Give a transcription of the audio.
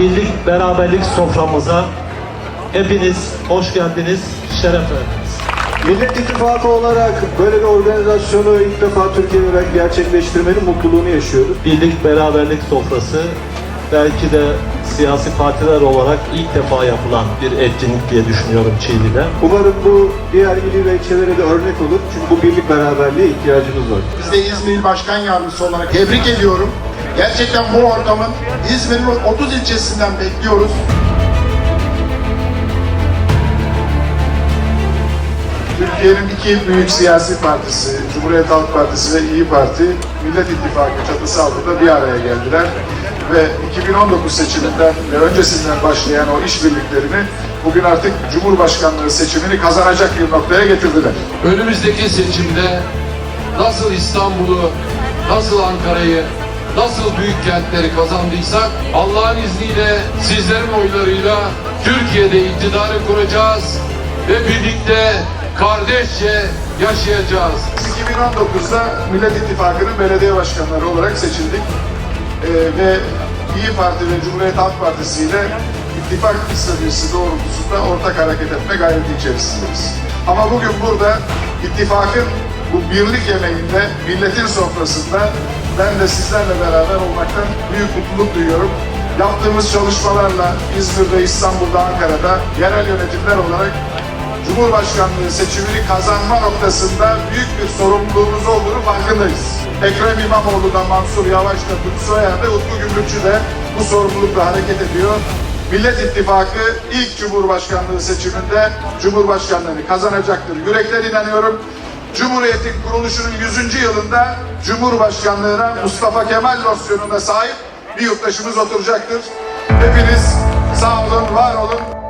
birlik, beraberlik soframıza hepiniz hoş geldiniz, şeref verdiniz. Millet İttifakı olarak böyle bir organizasyonu ilk defa Türkiye'de gerçekleştirmenin mutluluğunu yaşıyoruz. Birlik, beraberlik sofrası belki de siyasi partiler olarak ilk defa yapılan bir etkinlik diye düşünüyorum Çiğli'de. Umarım bu diğer il ve ilçelere de örnek olur. Çünkü bu birlik beraberliğe ihtiyacımız var. Biz de İzmir Başkan Yardımcısı olarak tebrik ediyorum. Gerçekten bu ortamın İzmir'in 30 ilçesinden bekliyoruz. Türkiye'nin iki büyük siyasi partisi, Cumhuriyet Halk Partisi ve İyi Parti, Millet İttifakı çatısı altında bir araya geldiler. Ve 2019 seçiminden ve öncesinden başlayan o işbirliklerini bugün artık Cumhurbaşkanlığı seçimini kazanacak bir noktaya getirdiler. önümüzdeki seçimde nasıl İstanbul'u, nasıl Ankara'yı, nasıl büyük kentleri kazandıysak Allah'ın izniyle sizlerin oylarıyla Türkiye'de iktidarı kuracağız ve birlikte kardeşçe yaşayacağız. Biz 2019'da Millet İttifakı'nın belediye başkanları olarak seçildik. Ee, ve İyi Parti ve Cumhuriyet Halk Partisi ile ittifak stratejisi doğrultusunda ortak hareket etme gayreti içerisindeyiz. Ama bugün burada ittifakın bu birlik yemeğinde, milletin sofrasında ben de sizlerle beraber olmaktan büyük mutluluk duyuyorum. Yaptığımız çalışmalarla İzmir'de, İstanbul'da, Ankara'da yerel yönetimler olarak Cumhurbaşkanlığı seçimini kazanma noktasında büyük bir sorumluluğumuz olduğunu farkındayız. Ekrem İmamoğlu'dan Mansur Yavaş'ta Lütfü Soyer ve Utku Gümrükçü de bu sorumlulukla hareket ediyor. Millet İttifakı ilk Cumhurbaşkanlığı seçiminde Cumhurbaşkanlığını kazanacaktır. Yürekten inanıyorum. Cumhuriyetin kuruluşunun 100. yılında Cumhurbaşkanlığına Mustafa Kemal losyonuna sahip bir yurttaşımız oturacaktır. Hepiniz sağ olun, var olun.